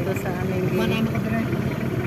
dito sa aming gate.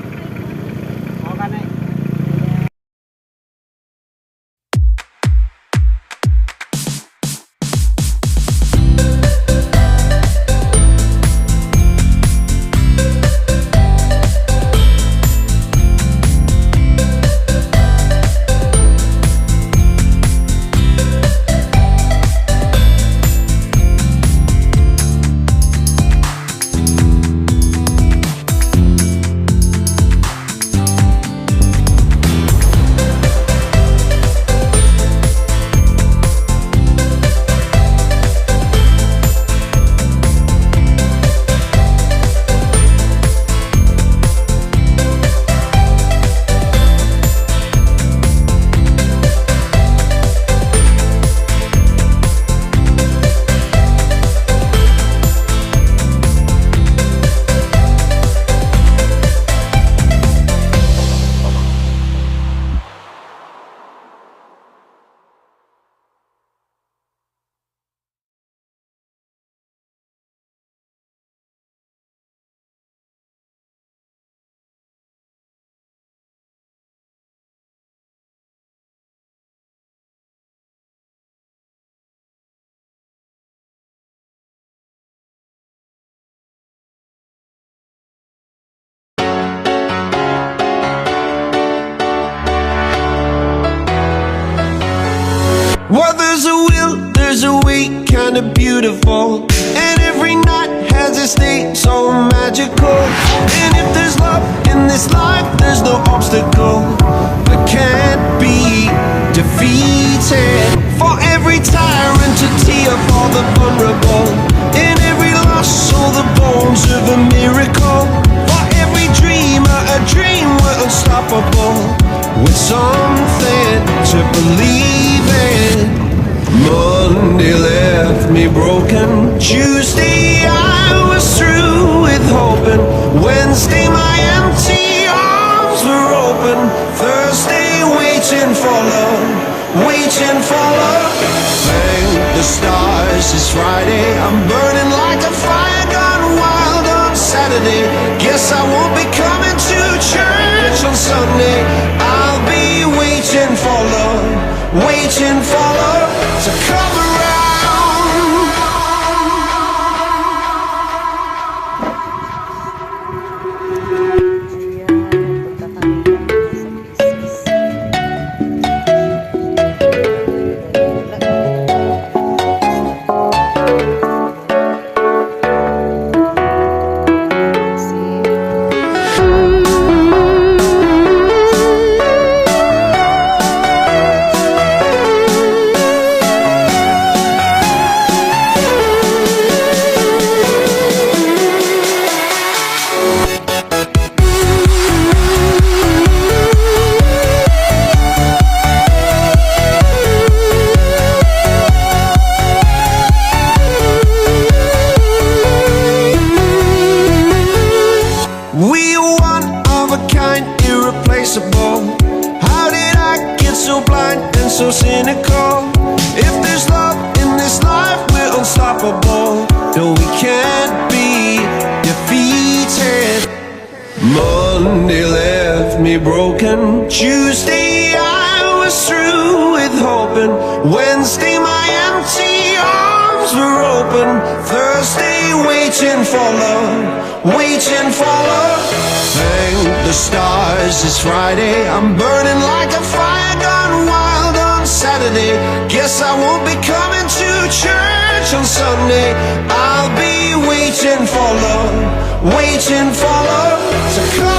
Beautiful. And every night has its day, so magical. And if there's love in this life, there's no obstacle that can't be defeated. For every tyrant to tear for the vulnerable. In every loss, all the bones of a miracle. For every dreamer, a dream we're unstoppable. With something to believe me broken. Tuesday I was through with hoping. Wednesday my empty arms were open. Thursday waiting for love, waiting for love. Thank the stars it's Friday. I'm burning like a fire gone wild on Saturday. Guess I won't be coming to church on Sunday. I'll be waiting for love, waiting for love Wednesday my empty arms were open. Thursday waiting for love, waiting for love. Thank the stars it's Friday. I'm burning like a fire gone wild on Saturday. Guess I won't be coming to church on Sunday. I'll be waiting for love, waiting for love to come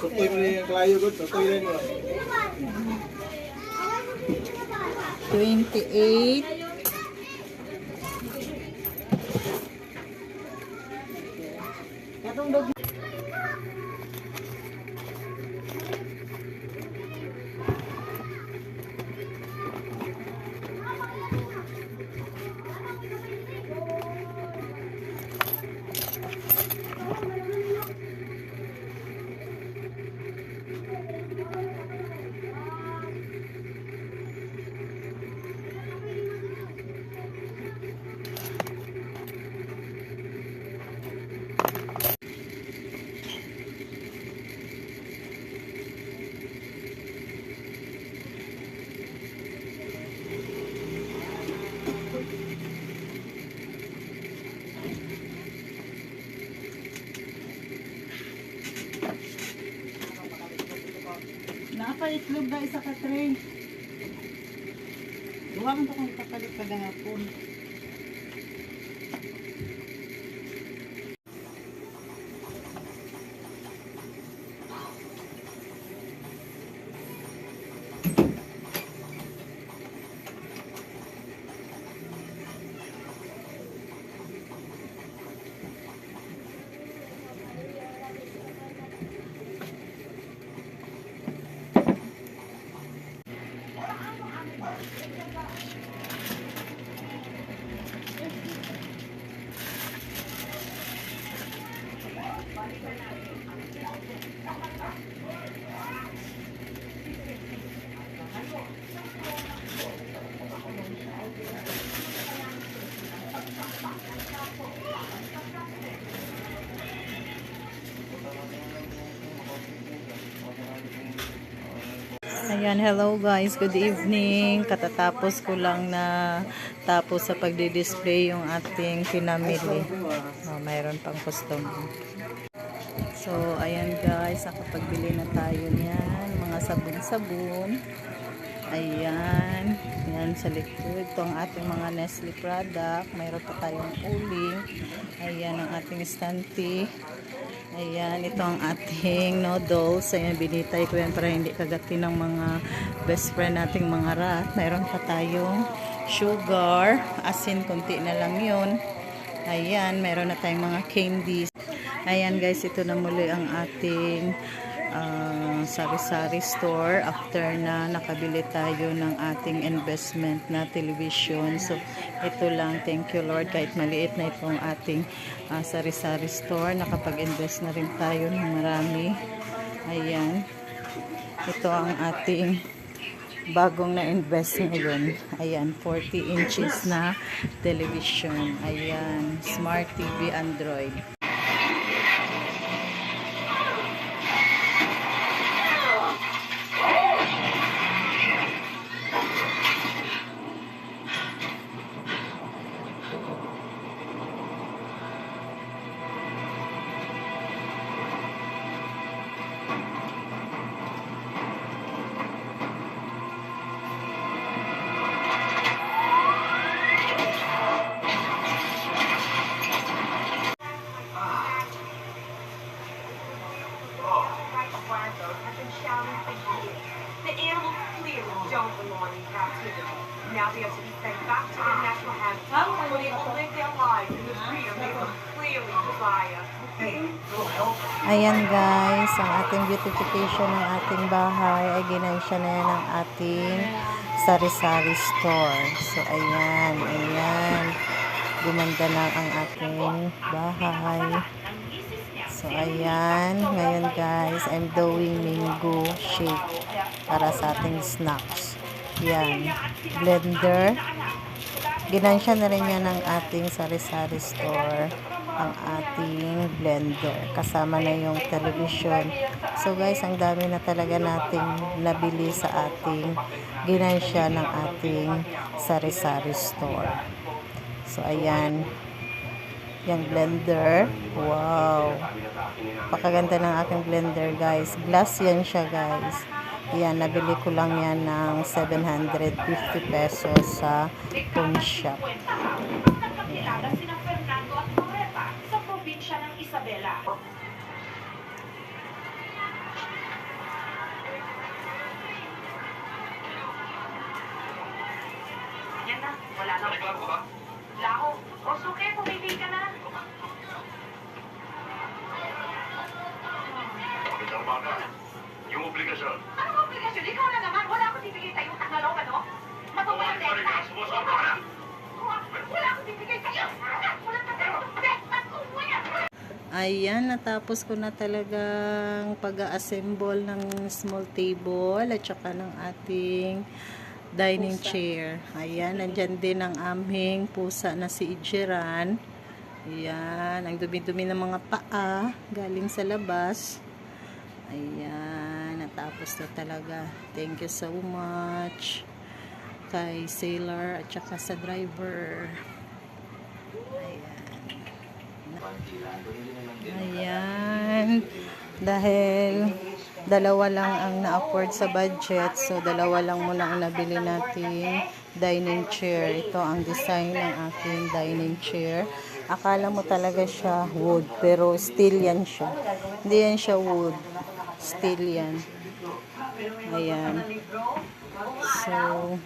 Sutoy mo yung klayo ko, sutoy rin mo. 28. Nakapaitlog na isa ka tray. Duwa mo kung ipapalit ka hapon. Ayan, hello guys. Good evening. Katatapos ko lang na tapos sa pagdi-display yung ating pinamili. Oh, mayroon pang customer. So, ayan guys, nakapagbili na tayo niyan. Mga sabon-sabon. Ayan. Ayan sa likod. Ito ang ating mga Nestle product. Mayroon pa tayong uling. Ayan ang ating Stanti. Ayan, ito ang ating noodles. Ayan, binitay ko yan para hindi kagati ng mga best friend nating mga rat. Mayroon pa tayong sugar. Asin, konti na lang yun. Ayan, mayroon na tayong mga candies. Ayan guys, ito na muli ang ating ah, sari-sari store after na nakabili tayo ng ating investment na television. So, ito lang. Thank you Lord. Kahit maliit na itong ating ah, sari-sari store, nakapag-invest na rin tayo ng marami. Ayan. Ito ang ating bagong na-invest ngayon. Ayan, 40 inches na television. Ayan, Smart TV Android. Now they are to be sent back to their natural habitat where they will live their lives in the freedom they so clearly desire. Ayan guys, ang ating beautification ng ating bahay ay ginansya na yan ng ating sari-sari store. So ayan, ayan. Gumanda na ang ating bahay. So ayan, ngayon guys, I'm doing mango shake para sa ating snacks. Yan, blender. Ginansya na rin yan ng ating sari-sari store ang ating blender. Kasama na yung television. So guys, ang dami na talaga nating nabili sa ating ginansya ng ating sari-sari store. So ayan, yung blender. Wow. Pakaganda ng aking blender, guys. Glass yan siya, guys. Yan, nabili ko lang yan ng 750 pesos sa pawn shop. Isabela. Yan na, wala na. Lao, o suke, pumili ka na. Yung obligasyon. Anong obligasyon? Ikaw na naman. Wala akong bibigay sa'yo. Tagalog, ano? Matutuwa Bumalik pa rin ka. Sumusobra ka na. Wala akong bibigay sa'yo. Wala ka sa'yo. Ayan, natapos ko na talagang pag-assemble ng small table at saka ng ating dining chair. Ayan, nandyan din ang aming pusa na si Ijiran. Ayan, ang dumi-dumi ng mga paa galing sa labas. Ayan, natapos na talaga. Thank you so much kay sailor at saka sa driver. Ayan. Ayan. Dahil dalawa lang ang na-afford sa budget. So, dalawa lang muna ang nabili natin dining chair. Ito ang design ng aking dining chair. Akala mo talaga siya wood. Pero steel yan siya. Hindi yan siya wood. Steel yan. Ayan. So,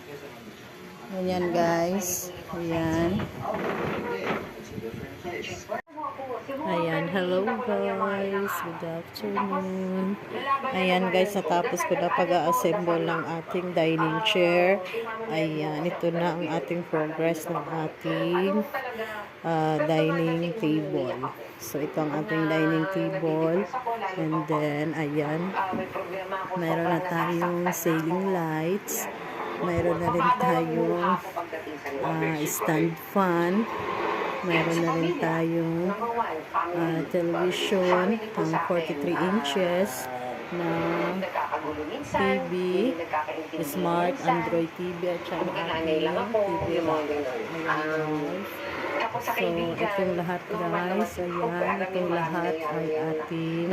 ayan guys. Ayan. Ayan, hello guys. Good afternoon. Ayan guys, natapos ko na pag-assemble ng ating dining chair. Ayan, ito na ang ating progress ng ating ah, dining table. So, ito ang ating dining table. And then, ayan, mayroon na tayong ceiling lights. Mayroon na rin tayong ah, stand fan. Mayroon na rin tayong ah, television pang 43 inches na TV, smart Android TV at saka ating TV guys. So, itong lahat guys, ayan, itong lahat ay ating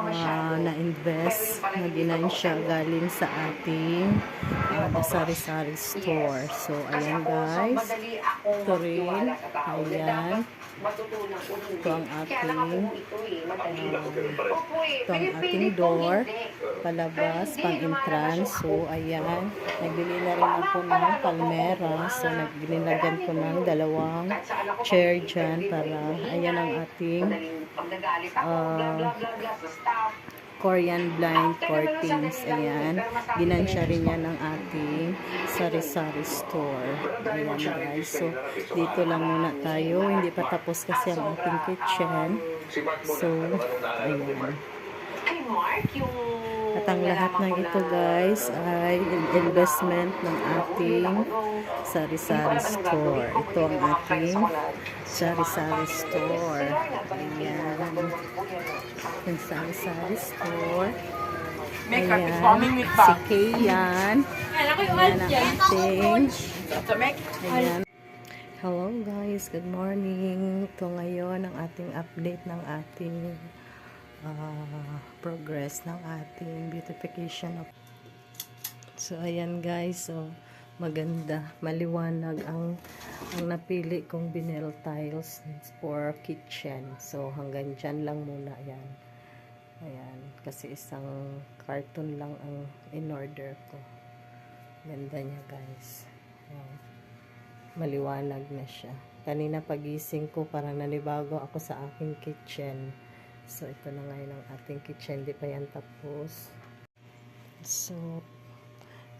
ah, na-invest na ginansya galing sa ating the sari-sari store. So, ayan guys. Ito rin. Ayan. Ito ang ating uh, ito ang ating door palabas, pang entrance. So, ayan. Nagbili na rin ako ng palmera. So, naglinagyan ko ng dalawang chair dyan para, ayan ang ating uh, Korean blind curtains. Ayan. Ginansya rin yan ng ating sari-sari store. Ayan guys. So, dito lang muna tayo. Hindi pa tapos kasi ang ating kitchen. So, ayan. At ang lahat ng ito guys ay investment ng ating sari-sari store. Ito ang ating sari-sari store. Ayan. Yung sari-sari store. Ayan. Si Kayan. Ayan ang ating. Ayan. Hello guys, good morning. Ito ngayon ang ating update ng ating ah, progress ng ating beautification of So ayan guys, so maganda, maliwanag ang ang napili kong vinyl tiles for kitchen. So hanggang dyan lang muna yan. Ayan, kasi isang carton lang ang in order ko. Ganda niya guys. Ayan. Maliwanag na siya. Kanina pagising ko parang nanibago ako sa aking kitchen. So ito na ngayon ang ating kitchen, di pa yan tapos. So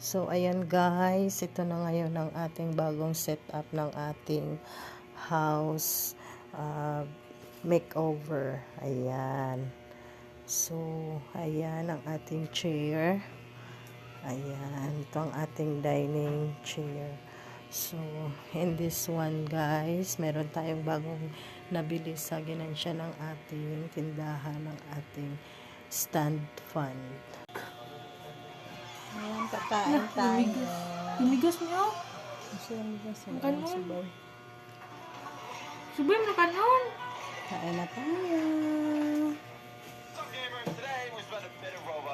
So, ayan guys, ito na ngayon ang ating bagong setup ng ating house uh, makeover. Ayan. So, ayan ang ating chair. Ayan, ito ang ating dining chair. So, in this one guys, meron tayong bagong nabili sa ginansya ng ating tindahan ng ating stand fan. Ayan, kakain tayo. Tumigas niyo? Gusto lang ba sa Kanon. subay? Subay mo kanon. Kain na tayo.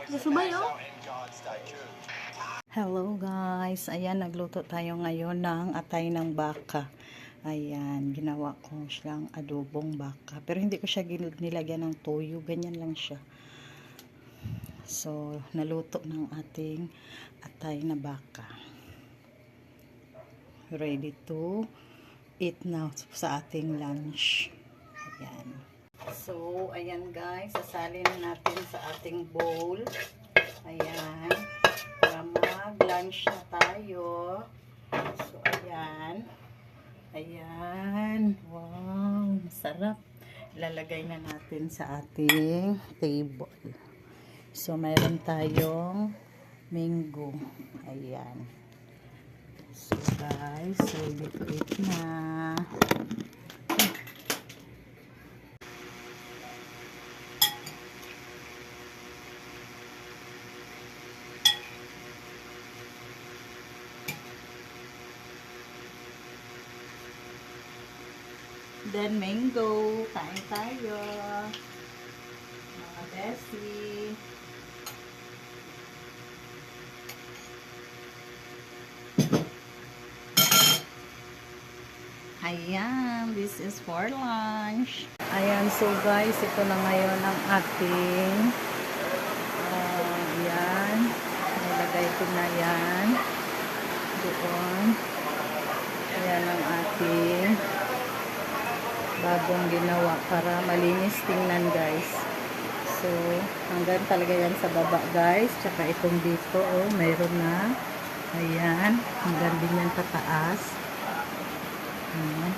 Nasubay oh. Hello guys. Ayan, nagluto tayo ngayon ng atay ng baka. Ayan, ginawa ko siyang adobong baka. Pero hindi ko siya nilagyan ng toyo. Ganyan lang siya. So, naluto ng ating atay na baka. Ready to eat now sa ating lunch. Ayan. So, ayan guys, sasalin natin sa ating bowl. Ayan. Para mag-lunch na tayo. So, ayan. Ayan. Wow, masarap. Ilalagay na natin sa ating table. So, mayroon tayong mango. Ayan. So, guys, to eat na. Then, mango. Kain tayo. Mga besi. Ayan, this is for lunch. Ayan, so guys, ito na ngayon ang ating uh, yan. Nilagay ko na yan. Doon. Ayan ang ating bagong ginawa para malinis tingnan guys. So, hanggang talaga yan sa baba guys. Tsaka itong dito, oh, mayroon na. Ayan, hanggang din yan pataas. Ayan.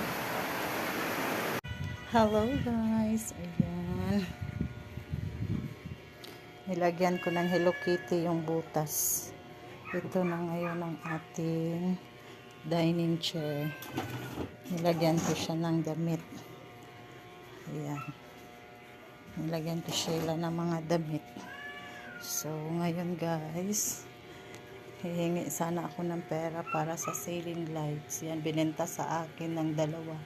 Hello guys. Ayan. Nilagyan ko ng Hello Kitty yung butas. Ito na ngayon ang ating dining chair. Nilagyan ko siya ng damit. Ayan. Nilagyan ko sila ng mga damit. So, ngayon guys, hihingi sana ako ng pera para sa ceiling lights. Yan, binenta sa akin ng dalawa.